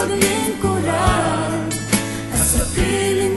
paglingkuran at sa piling